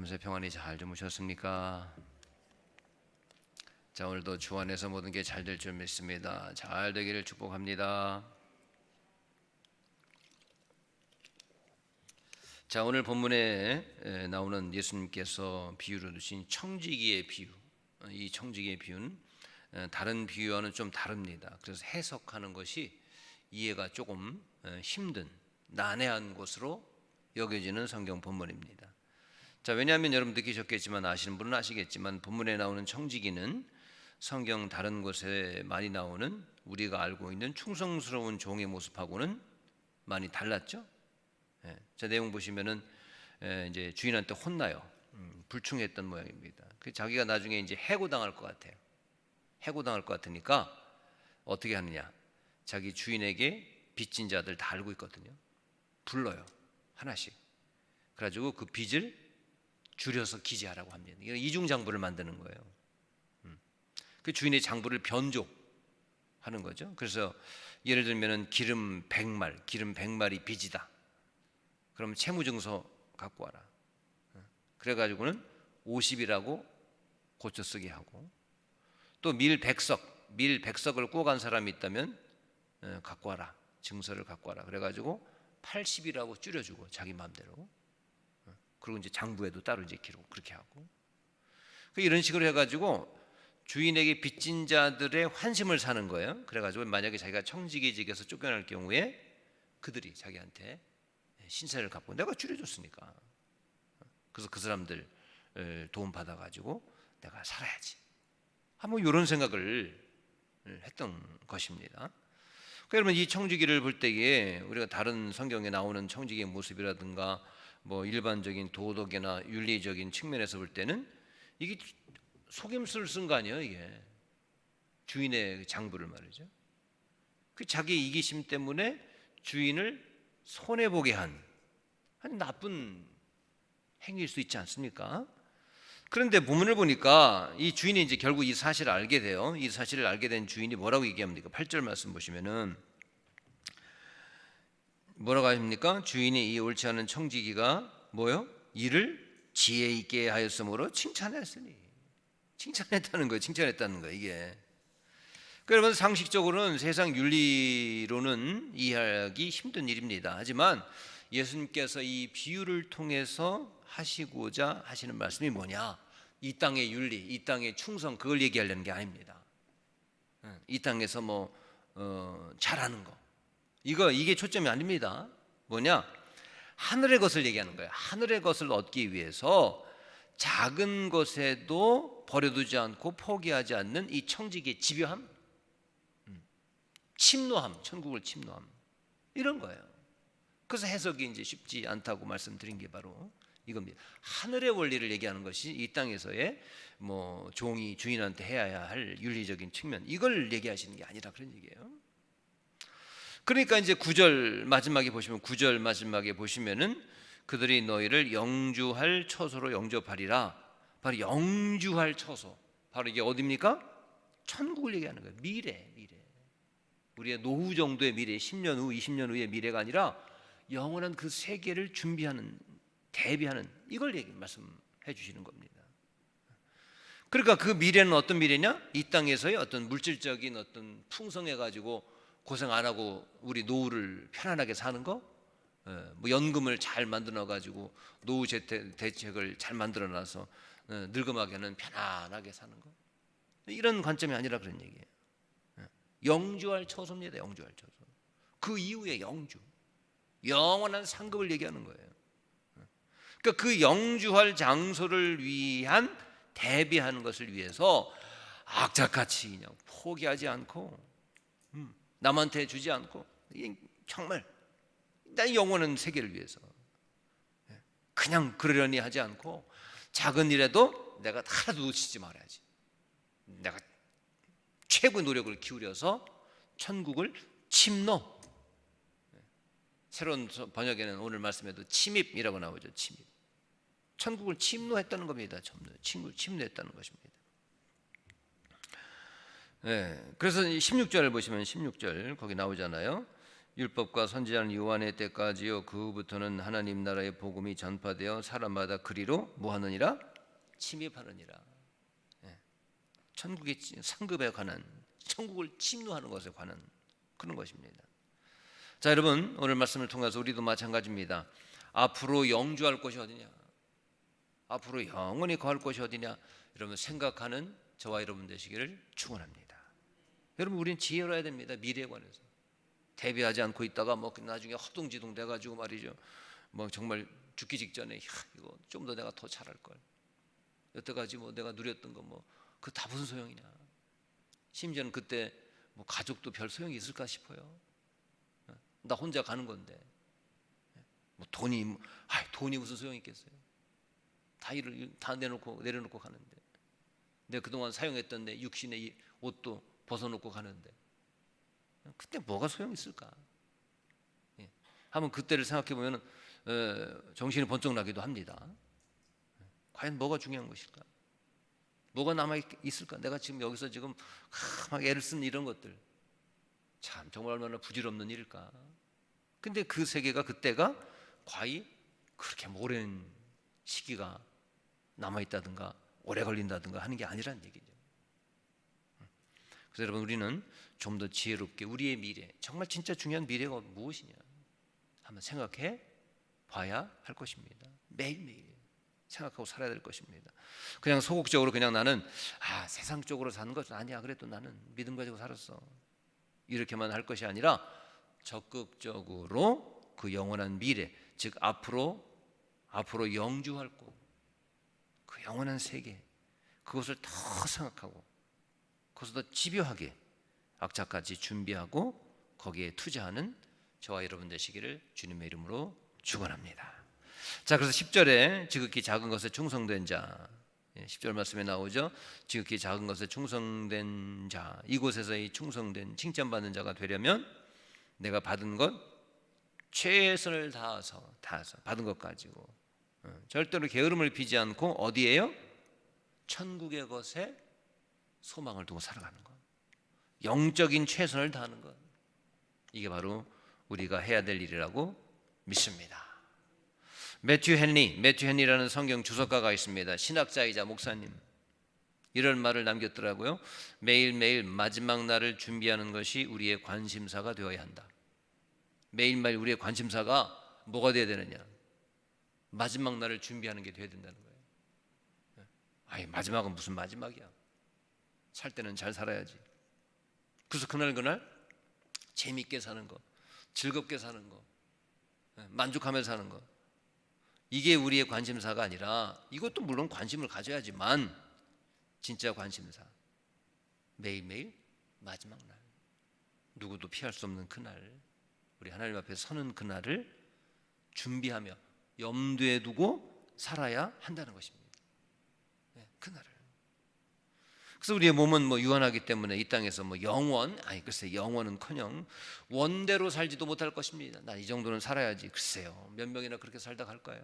밤새 평안히 잘 주무셨습니까? 자 오늘도 주 안에서 모든 게 잘 될 줄 믿습니다. 잘 되기를 축복합니다. 자 오늘 본문에 에, 나오는 예수님께서 비유로 두신 청지기의 비유, 어, 이 청지기의 비유는 에, 다른 비유와는 좀 다릅니다. 그래서 해석하는 것이 이해가 조금 에, 힘든 난해한 것으로 여겨지는 성경 본문입니다. 자 왜냐하면 여러분 느끼셨겠지만 아시는 분은 아시겠지만 본문에 나오는 청지기는 성경 다른 곳에 많이 나오는 우리가 알고 있는 충성스러운 종의 모습하고는 많이 달랐죠. 예, 자 내용 보시면은 예, 이제 주인한테 혼나요. 음, 불충했던 모양입니다. 그 자기가 나중에 이제 해고당할 것 같아요. 해고당할 것 같으니까 어떻게 하느냐? 자기 주인에게 빚진 자들 다 알고 있거든요. 불러요 하나씩. 그래가지고 그 빚을 줄여서 기재하라고 합니다. 이중 장부를 만드는 거예요. 음. 그 주인의 장부를 변조하는 거죠. 그래서 예를 들면은 기름 100말, 기름 100마리 빚이다. 그럼 채무증서 갖고 와라. 어. 그래 가지고는 50이라고 고쳐 쓰게 하고 또 밀 100석, 밀 100석을 구워간 사람이 있다면 어, 갖고 와라. 증서를 갖고 와라. 그래 가지고 80이라고 줄여주고 자기 마음대로 어. 그리고 이제 장부에도 따로 이제 기록 그렇게 하고 그 이런 식으로 해가지고 주인에게 빚진 자들의 환심을 사는 거예요. 그래가지고 만약에 자기가 청지기직에서 쫓겨날 경우에 그들이 자기한테 신세를 갚고 내가 줄여줬으니까 그래서 그 사람들 도움 받아가지고 내가 살아야지. 한번 이런 생각을 했던 것입니다. 그러니까 여러분 이 청지기를 볼 때에 우리가 다른 성경에 나오는 청지기의 모습이라든가 뭐 일반적인 도덕이나 윤리적인 측면에서 볼 때는 이게 속임수를 쓴 거 아니에요 이게 주인의 장부를 말이죠. 그 자기 이기심 때문에 주인을 손해 보게 한 아주 나쁜 행위일 수 있지 않습니까? 그런데 본문을 보니까 이 주인이 이제 결국 이 사실을 알게 돼요. 이 사실을 알게 된 주인이 뭐라고 얘기합니까? 8절 말씀 보시면은 뭐라고 하십니까? 주인이 이 옳지 않은 청지기가 뭐요? 이를 지혜 있게 하였으므로 칭찬했으니 칭찬했다는 거예요. 칭찬했다는 거예요. 이게 여러분 상식적으로는 세상 윤리로는 이해하기 힘든 일입니다. 하지만 예수님께서 이 비유를 통해서 하시고자 하시는 말씀이 뭐냐? 이 땅의 윤리, 이 땅의 충성 그걸 얘기하려는 게 아닙니다. 이 땅에서 뭐 어, 잘하는 거 이거 이게 초점이 아닙니다. 뭐냐? 하늘의 것을 얘기하는 거예요. 하늘의 것을 얻기 위해서 작은 것에도 버려두지 않고 포기하지 않는 이 청지기의 집요함, 침노함, 천국을 침노함 이런 거예요. 그래서 해석이 이제 쉽지 않다고 말씀드린 게 바로 이겁니다. 하늘의 원리를 얘기하는 것이 이 땅에서의 뭐 종이 주인한테 해야 할 윤리적인 측면 이걸 얘기하시는 게 아니라 그런 얘기예요. 그러니까 이제 구절 마지막에 보시면 구절 마지막에 보시면은 그들이 너희를 영주할 처소로 영접하리라. 바로 영주할 처소. 바로 이게 어디입니까? 천국을 얘기하는 거예요. 미래, 미래. 우리의 노후 정도의 미래, 10년 후, 20년 후의 미래가 아니라 영원한 그 세계를 준비하는 대비하는 이걸 얘기 말씀해 주시는 겁니다. 그러니까 그 미래는 어떤 미래냐? 이 땅에서의 어떤 물질적인 어떤 풍성해 가지고 고생 안 하고 우리 노후를 편안하게 사는 거, 예, 뭐 연금을 잘 만들어 가지고 노후 대책을 잘 만들어 놔서 어, 늙음하게는 편안하게 사는 거. 이런 관점이 아니라 그런 얘기예요. 예, 영주할 처소입니다. 영주할 처소. 그 이후에 영주. 영원한 상급을 얘기하는 거예요. 예. 그러니까 그 영주할 장소를 위한 대비하는 것을 위해서 악착같이 그냥 포기하지 않고 음, 남한테 주지 않고 정말 나 영원한 세계를 위해서 예. 그냥 그러려니 하지 않고 작은 일에도 내가 하나도 놓치지 말아야지. 내가 최고의 노력을 기울여서 천국을 침노. 예. 새로운 번역에는 오늘 말씀에도 침입이라고 나오죠. 침입. 천국을 침노했다는 겁니다. 침노, 침노했다는 것입니다. 네, 그래서 16절을 보시면 16절 거기 나오잖아요. 율법과 선지자는 요한의 때까지요 그 후부터는 하나님 나라의 복음이 전파되어 사람마다 그리로 뭐하느니라 침입하느니라 예. 천국의 치- 상급에 관한 천국을 침노하는 것에 관한 그런 것입니다. 자 여러분 오늘 말씀을 통해서 우리도 마찬가지입니다. 앞으로 영주할 곳이 어디냐? 앞으로 영원히 거할 곳이 어디냐? 여러분 생각하는 저와 여러분 되시기를 축원합니다. 여러분 우리는 지혜로워야 됩니다. 미래에 관해서 대비하지 않고 있다가 뭐 나중에 허둥지둥 돼 가지고 말이죠. 뭐 정말 죽기 직전에 야, 이거 좀 더 내가 더 잘할 걸. 여태까지 뭐 내가 누렸던 거 뭐 그 다 무슨 소용이냐? 심지어는 그때 뭐 가족도 별 소용이 있을까 싶어요. 어? 나 혼자 가는 건데 뭐 돈이 뭐- 아이, 돈이 무슨 소용이 있겠어요? 다 일을 다 내놓고 내려놓고 가는데 내가 그동안 사용했던 내 육신의 이 옷도 벗어놓고 가는데 그때 뭐가 소용 있을까? 예. 한번 그때를 생각해 보면 정신이 번쩍 나기도 합니다. 예. 과연 뭐가 중요한 것일까? 뭐가 남아 있- 있을까? 내가 지금 여기서 지금 하, 막 애를 쓴 이런 것들 참 정말 얼마나 부질없는 일일까? 근데 그 세계가 그때가 과히 그렇게 오랜 시기가 남아 있다든가 오래 걸린다든가 하는 게 아니란 얘기죠. 그래서 여러분 우리는 좀 더 지혜롭게 우리의 미래 정말 진짜 중요한 미래가 무엇이냐 한번 생각해 봐야 할 것입니다. 매일매일 생각하고 살아야 될 것입니다. 그냥 소극적으로 그냥 나는 아 세상적으로 사는 것은 아니야. 그래도 나는 믿음 가지고 살았어. 이렇게만 할 것이 아니라 적극적으로 그 영원한 미래, 즉 앞으로 앞으로 영주할 곳, 그 영원한 세계, 그것을 더 생각하고 그것을 더 집요하게 악착같이 준비하고 거기에 투자하는 저와 여러분 되시기를 주님의 이름으로 축원합니다. 자, 그래서 10절에 지극히 작은 것에 충성된 자. 예, 10절 말씀에 나오죠. 지극히 작은 것에 충성된 자. 이곳에서 이 충성된 칭찬받는 자가 되려면 내가 받은 것 최선을 다해서 다해서 받은 것 가지고 어, 절대로 게으름을 피지 않고 어디에요? 천국의 것에 소망을 두고 살아가는 것. 영적인 최선을 다하는 것. 이게 바로 우리가 해야 될 일이라고 믿습니다. 매튜 헨리, 매튜 헨리라는 성경 주석가가 있습니다. 신학자이자 목사님. 이런 말을 남겼더라고요. 매일매일 마지막 날을 준비하는 것이 우리의 관심사가 되어야 한다. 매일매일 우리의 관심사가 뭐가 되어야 되느냐? 마지막 날을 준비하는 게 되어야 된다는 거예요. 아니, 마지막은 무슨 마지막이야? 살 때는 잘 살아야지. 그래서 그날 그날 재밌게 사는 거, 즐겁게 사는 거, 예, 만족하며 사는 거. 이게 우리의 관심사가 아니라 이것도 물론 관심을 가져야지만 진짜 관심사. 매일매일 마지막 날. 누구도 피할 수 없는 그날. 우리 하나님 앞에 서는 그날을 준비하며 염두에 두고 살아야 한다는 것입니다. 예, 그날을. 그래서 우리의 몸은 뭐 유한하기 때문에 이 땅에서 뭐 영원 아니 글쎄 영원은커녕 원대로 살지도 못할 것입니다. 나이 정도는 살아야지. 글쎄요 몇 명이나 그렇게 살다 갈까요?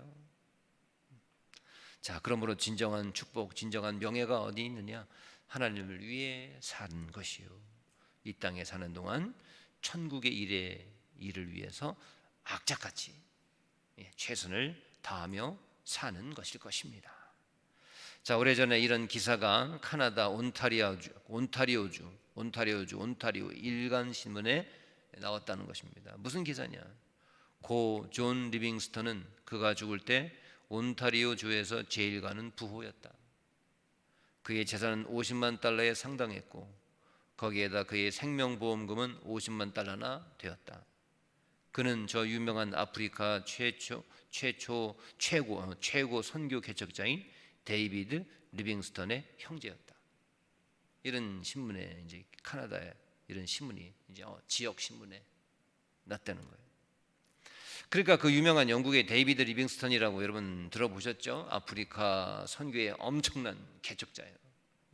자 그러므로 진정한 축복, 진정한 명예가 어디 있느냐? 하나님을 위해 사는 것이요. 이 땅에 사는 동안 천국의 일에 일을 위해서 악착같이 예, 최선을 다하며 사는 것일 것입니다. 자 오래전에 이런 기사가 카나다 온타리오주, 온타리오주, 온타리오주, 온타리오 일간 신문에 나왔다는 것입니다. 무슨 기사냐? 고 존 리빙스턴은 그가 죽을 때 온타리오 주에서 제일 가는 부호였다. 그의 재산은 50만 달러에 상당했고 거기에다 그의 생명보험금은 50만 달러나 되었다. 그는 저 유명한 아프리카 최초 최초 최고 어, 최고 선교 개척자인 데이비드 리빙스턴의 형제였다. 이런 신문에 이제 카나다에 이런 신문이 이제 어, 지역 신문에 났다는 거예요. 그러니까 그 유명한 영국의 데이비드 리빙스턴이라고 여러분 들어보셨죠? 아프리카 선교의 엄청난 개척자예요.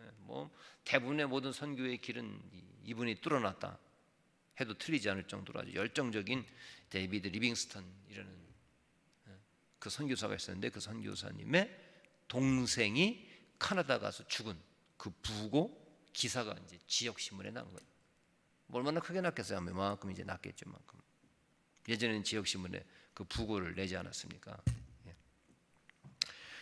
예, 뭐 대부분의 모든 선교의 길은 이- 이분이 뚫어놨다 해도 틀리지 않을 정도로 아주 열정적인 데이비드 리빙스턴이라는 예, 그 선교사가 있었는데 그 선교사님의 동생이 카나다 가서 죽은 그 부고 기사가 이제 지역 신문에 난 거예요. 뭐 얼마나 크게 났겠어요? 이만큼 이제 났겠죠, 만큼. 예전에는 지역 신문에 그 부고를 내지 않았습니까? 예.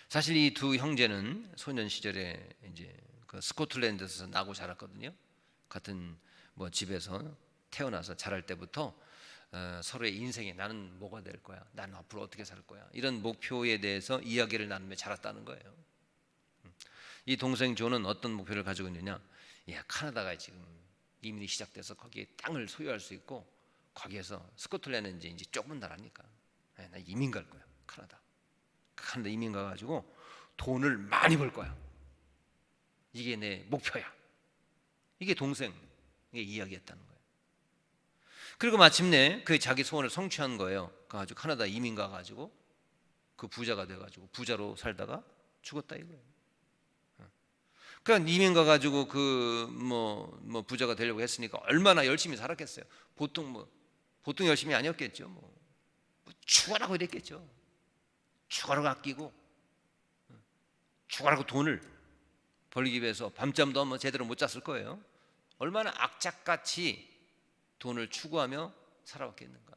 사실 이 두 형제는 소년 시절에 이제 그 스코틀랜드에서 나고 자랐거든요. 같은 뭐 집에서 태어나서 자랄 때부터 어, 서로의 인생에 나는 뭐가 될 거야, 나는 앞으로 어떻게 살 거야 이런 목표에 대해서 이야기를 나누며 자랐다는 거예요. 음. 이 동생 조는 어떤 목표를 가지고 있느냐? 야 카나다가 지금 이민이 시작돼서 거기에 땅을 소유할 수 있고 거기에서 스코틀랜드는 이제, 좁은 나라니까 야, 나 이민 갈 거야 카나다. 카나다 이민 가가지고 돈을 많이 벌 거야. 이게 내 목표야. 이게 동생 의 이야기했다는 거예요. 그리고 마침내 그 자기 소원을 성취한 거예요. 가지고 카나다 이민 가 가지고 그 부자가 돼 가지고 부자로 살다가 죽었다 이거예요. 그러니까 이민 가 가지고 그뭐뭐 부자가 되려고 했으니까 얼마나 열심히 살았겠어요. 보통 뭐 보통 열심히 아니었겠죠. 뭐, 뭐 죽어라고 이랬겠죠. 죽어라고 아끼고 죽어라고 돈을 벌기 위해서 밤잠도 뭐 제대로 못 잤을 거예요. 얼마나 악착같이 돈을 추구하며 살아왔겠는가.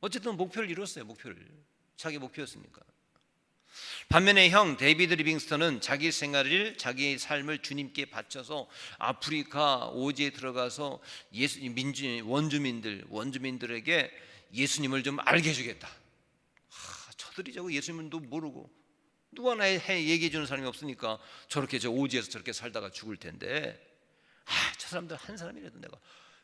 어쨌든 목표를 이뤘어요. 목표를 자기 목표였으니까. 반면에 형 데이비드 리빙스턴은 자기 생활을 자기 삶을 주님께 바쳐서 아프리카 오지에 들어가서 예수 민주 원주민들 원주민들에게 예수님을 좀 알게 해주겠다. 하, 저들이 저거 예수님도 모르고 누가 나 얘기해 주는 사람이 없으니까 저렇게 저 오지에서 저렇게 살다가 죽을 텐데 아, 저 사람들 한 사람이라도 내가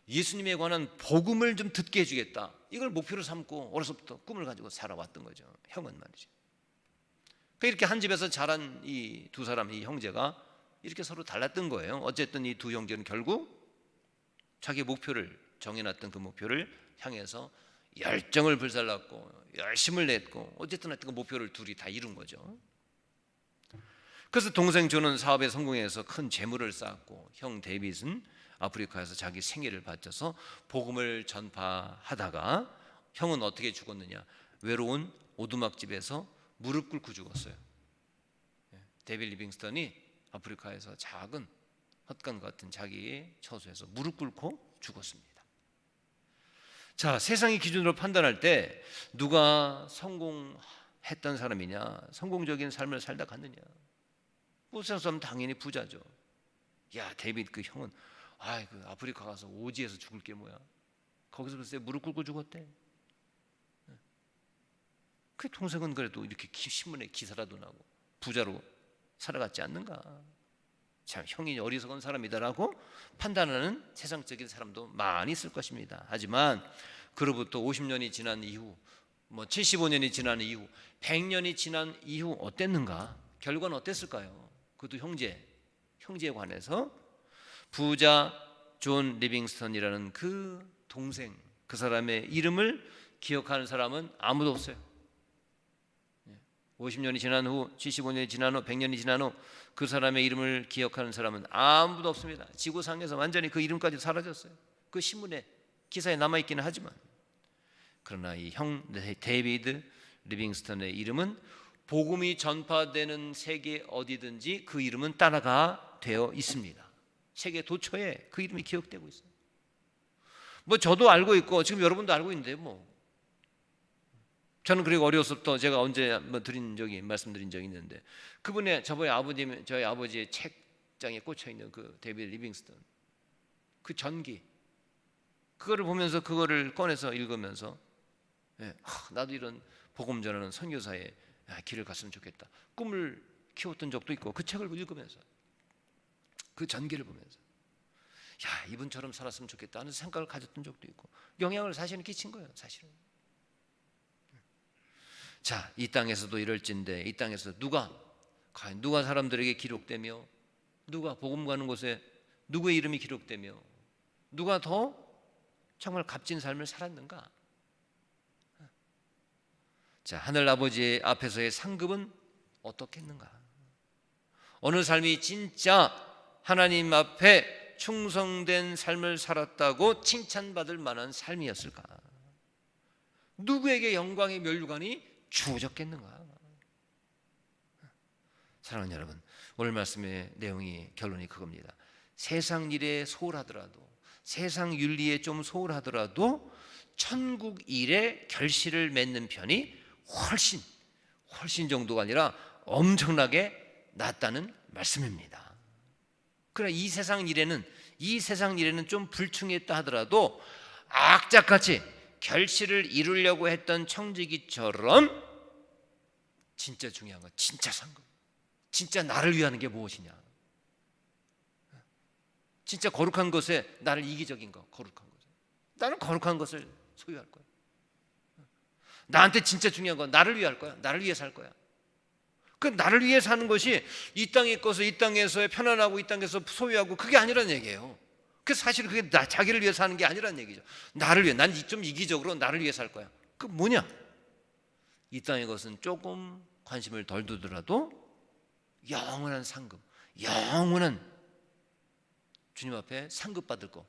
예수님에 관한 복음을 좀 듣게 해주겠다. 이걸 목표로 삼고 어려서부터 꿈을 가지고 살아왔던 거죠. 형은 말이죠. 그 이렇게 한 집에서 자란 이 두 사람, 이 형제가 이렇게 서로 달랐던 거예요. 어쨌든 이 두 형제는 결국 자기 목표를 정해놨던 그 목표를 향해서 열정을 불살랐고 열심을 냈고 어쨌든 하여튼 그 목표를 둘이 다 이룬 거죠. 그래서 동생 조는 사업에 성공해서 큰 재물을 쌓았고 형 데이빗은 아프리카에서 자기 생애를 바쳐서 복음을 전파하다가 형은 어떻게 죽었느냐? 외로운 오두막집에서 무릎 꿇고 죽었어요. 예, 데빌 리빙스턴이 아프리카에서 작은 헛간 같은 자기 처소에서 무릎 꿇고 죽었습니다. 자, 세상의 기준으로 판단할 때 누가 성공했던 사람이냐, 성공적인 삶을 살다 갔느냐. 무슨 사람 당연히 부자죠. 야, 데이빗 그 형은 아이 그 아프리카 가서 오지에서 죽을 게 뭐야? 거기서 글쎄 무릎 꿇고 죽었대. 그 동생은 그래도 이렇게 신문에 기사라도 나고 부자로 살아갔지 않는가? 참 형이 어리석은 사람이다라고 판단하는 세상적인 사람도 많이 있을 것입니다. 하지만 그로부터 50년이 지난 이후 뭐 75년이 지난 이후 100년이 지난 이후 어땠는가? 결과는 어땠을까요? 그도 형제 형제에 관해서 부자 존 리빙스턴이라는 그 동생 그 사람의 이름을 기억하는 사람은 아무도 없어요. 50년이 지난 후, 75년이 지난 후, 100년이 지난 후 그 사람의 이름을 기억하는 사람은 아무도 없습니다. 지구상에서 완전히 그 이름까지 사라졌어요. 그 신문에 기사에 남아 있기는 하지만 그러나 이 형 데이비드 리빙스턴의 이름은 복음이 전파되는 세계 어디든지 그 이름은 따라가 되어 있습니다. 세계 도처에 그 이름이 기억되고 있어요. 뭐 저도 알고 있고 지금 여러분도 알고 있는데 뭐. 저는 그리고 어려서부터 제가 언제 뭐 드린 적이 말씀드린 적이 있는데 그분의 저번에 아버지 저희 아버지의 책장에 꽂혀 있는 그 데이비드 리빙스턴 그 전기 그거를 보면서 그거를 꺼내서 읽으면서 예, 하, 나도 이런 복음 전하는 선교사의 길을 갔으면 좋겠다. 꿈을 키웠던 적도 있고 그 책을 읽으면서 그 전기를 보면서. 야 이분처럼 살았으면 좋겠다 하는 생각을 가졌던 적도 있고. 영향을 사실은 끼친 거예요 사실은. 자, 이 땅에서도 이럴진데 이 땅에서 누가? 과연 누가 사람들에게 기록되며 누가 복음 가는 곳에 누구의 이름이 기록되며 누가 더 정말 값진 삶을 살았는가? 자, 하늘 아버지 앞에서의 상급은 어떻겠는가? 어느 삶이 진짜 하나님 앞에 충성된 삶을 살았다고 칭찬받을 만한 삶이었을까? 누구에게 영광의 멸류관이 주어졌겠는가? 사랑하는 여러분, 오늘 말씀의 내용이 결론이 그겁니다. 세상 일에 소홀하더라도 세상 윤리에 좀 소홀하더라도 천국 일에 결실을 맺는 편이 훨씬 훨씬 정도가 아니라 엄청나게 낫다는 말씀입니다. 그러나 이 세상 일에는 이 세상 일에는 좀 불충했다 하더라도 악착같이 결실을 이루려고 했던 청지기처럼 진짜 중요한 건 진짜 상급. 진짜 나를 위하는 게 무엇이냐? 진짜 거룩한 것에 나를 이기적인 거, 거룩한 것. 나는 거룩한 것을 소유할 거야. 나한테 진짜 중요한 건 나를 위할 거야. 나를 위해 살 거야. 그 나를 위해 사는 것이 이 땅의 것을 이 땅에서 편안하고 이 땅에서 소유하고 그게 아니란 얘기예요. 그 사실 그게 나 자기를 위해 사는 게 아니란 얘기죠. 나를 위해 난 좀 이기적으로 나를 위해 살 거야. 그 뭐냐? 이 땅의 것은 조금 관심을 덜 두더라도 영원한 상급, 영원한 주님 앞에 상급 받을 거.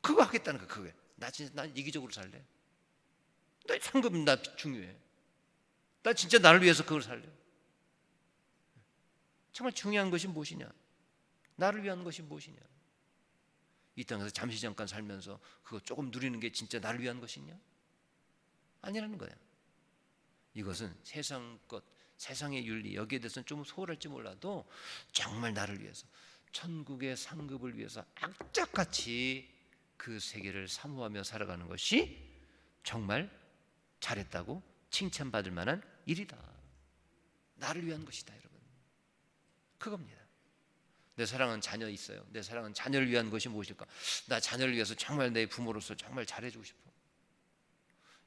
그거 하겠다는 거 그게. 나 진짜 난 이기적으로 살래. 나 상급 나 중요해. 나 진짜 나를 위해서 그걸 살래. 정말 중요한 것이 무엇이냐? 나를 위한 것이 무엇이냐? 이 땅에서 잠시 잠깐 살면서 그거 조금 누리는 게 진짜 나를 위한 것이냐? 아니라는 거야. 이것은 세상 것, 세상의 윤리 여기에 대해서는 좀 소홀할지 몰라도 정말 나를 위해서 천국의 상급을 위해서 악착같이 그 세계를 사모하며 살아가는 것이 정말 잘했다고 칭찬받을 만한 일이다. 나를 위한 것이다, 여러분. 그겁니다. 내 사랑은 자녀 있어요. 내 사랑은 자녀를 위한 것이 무엇일까? 나 자녀를 위해서 정말 내 부모로서 정말 잘해주고 싶어.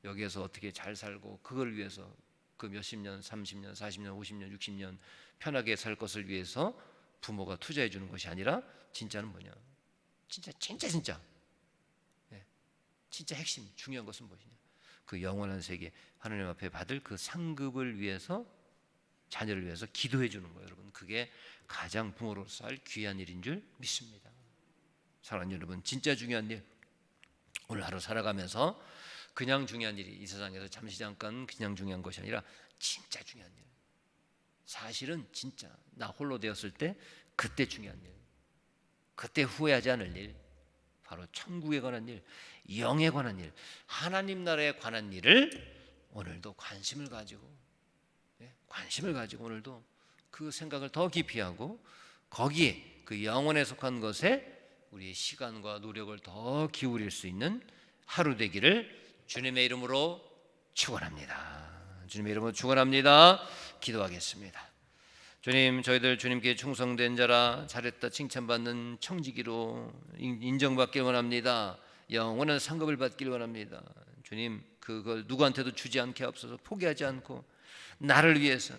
여기에서 어떻게 잘 살고 그걸 위해서 그 몇십 년, 30년, 40년, 50년, 60년 편하게 살 것을 위해서 부모가 투자해 주는 것이 아니라 진짜는 뭐냐? 진짜 진짜 진짜 예, 진짜 핵심 중요한 것은 무엇이냐? 그 영원한 세계 하나님 앞에 받을 그 상급을 위해서 자녀를 위해서 기도해 주는 거예요, 여러분. 그게 가장 부모로서 할 귀한 일인 줄 믿습니다. 사랑하는 여러분, 진짜 중요한 일. 오늘 하루 살아가면서 그냥 중요한 일이 이 세상에서 잠시 잠깐 그냥 중요한 것이 아니라 진짜 중요한 일. 사실은 진짜 나 홀로 되었을 때 그때 중요한 일. 그때 후회하지 않을 일. 바로 천국에 관한 일, 영에 관한 일, 하나님 나라에 관한 일을 오늘도 관심을 가지고 예, 관심을 가지고 오늘도 그 생각을 더 깊이 하고 거기에 그 영혼에 속한 것에 우리의 시간과 노력을 더 기울일 수 있는 하루 되기를 주님의 이름으로 축원합니다. 주님의 이름으로 축원합니다. 기도하겠습니다. 주님, 저희들 주님께 충성된 자라 잘했다 칭찬받는 청지기로 인정받길 원합니다. 영원한 상급을 받길 원합니다. 주님, 그걸 누구한테도 주지 않게 앞서서 포기하지 않고 나를 위해서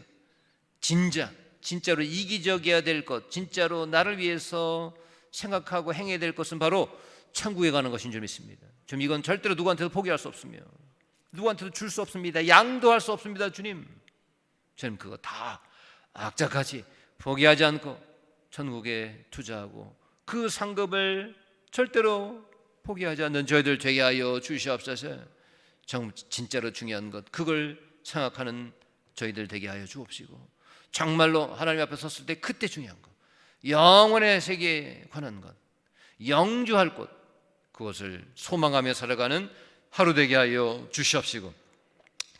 진짜 진짜로 이기적이어야 될 것, 진짜로 나를 위해서 생각하고 행해야 될 것은 바로 천국에 가는 것인 줄 믿습니다. 좀 이건 절대로 누구한테도 포기할 수 없으며 누구한테도 줄 수 없습니다. 양도할 수 없습니다, 주님. 저는 그거 다 악착같이 포기하지 않고 천국에 투자하고 그 상급을 절대로 포기하지 않는 저희들 되게 하여 주시옵소서. 정 진짜로 중요한 것 그걸 생각하는 저희들 되게 하여 주옵시고 정말로 하나님 앞에 섰을 때 그때 중요한 것 영원의 세계에 관한 것 영주할 곳 그것을 소망하며 살아가는 하루 되게 하여 주시옵시고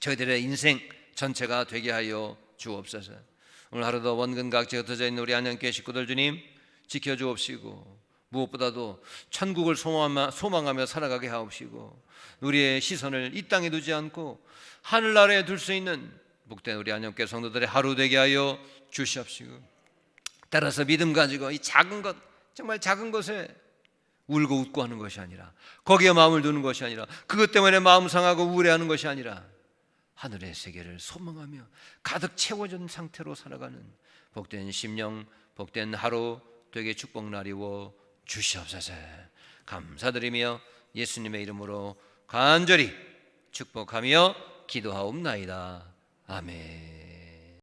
저희들의 인생 전체가 되게 하여 주옵소서. 오늘 하루도 원근 각지에 흩어져 있는 우리 안녕교회 식구들 주님 지켜 주옵시고 무엇보다도 천국을 소망하며 살아가게 하옵시고 우리의 시선을 이 땅에 두지 않고 하늘나라에 둘 수 있는 복된 우리 안녕교회 성도들의 하루 되게 하여 주시옵시고 따라서 믿음 가지고 이 작은 것 정말 작은 것에 울고 웃고 하는 것이 아니라 거기에 마음을 두는 것이 아니라 그것 때문에 마음 상하고 우울해하는 것이 아니라 하늘의 세계를 소망하며 가득 채워진 상태로 살아가는 복된 심령, 복된 하루 되게 축복 날이워 주시옵소서. 감사드리며 예수님의 이름으로 간절히 축복하며 기도하옵나이다. 아멘.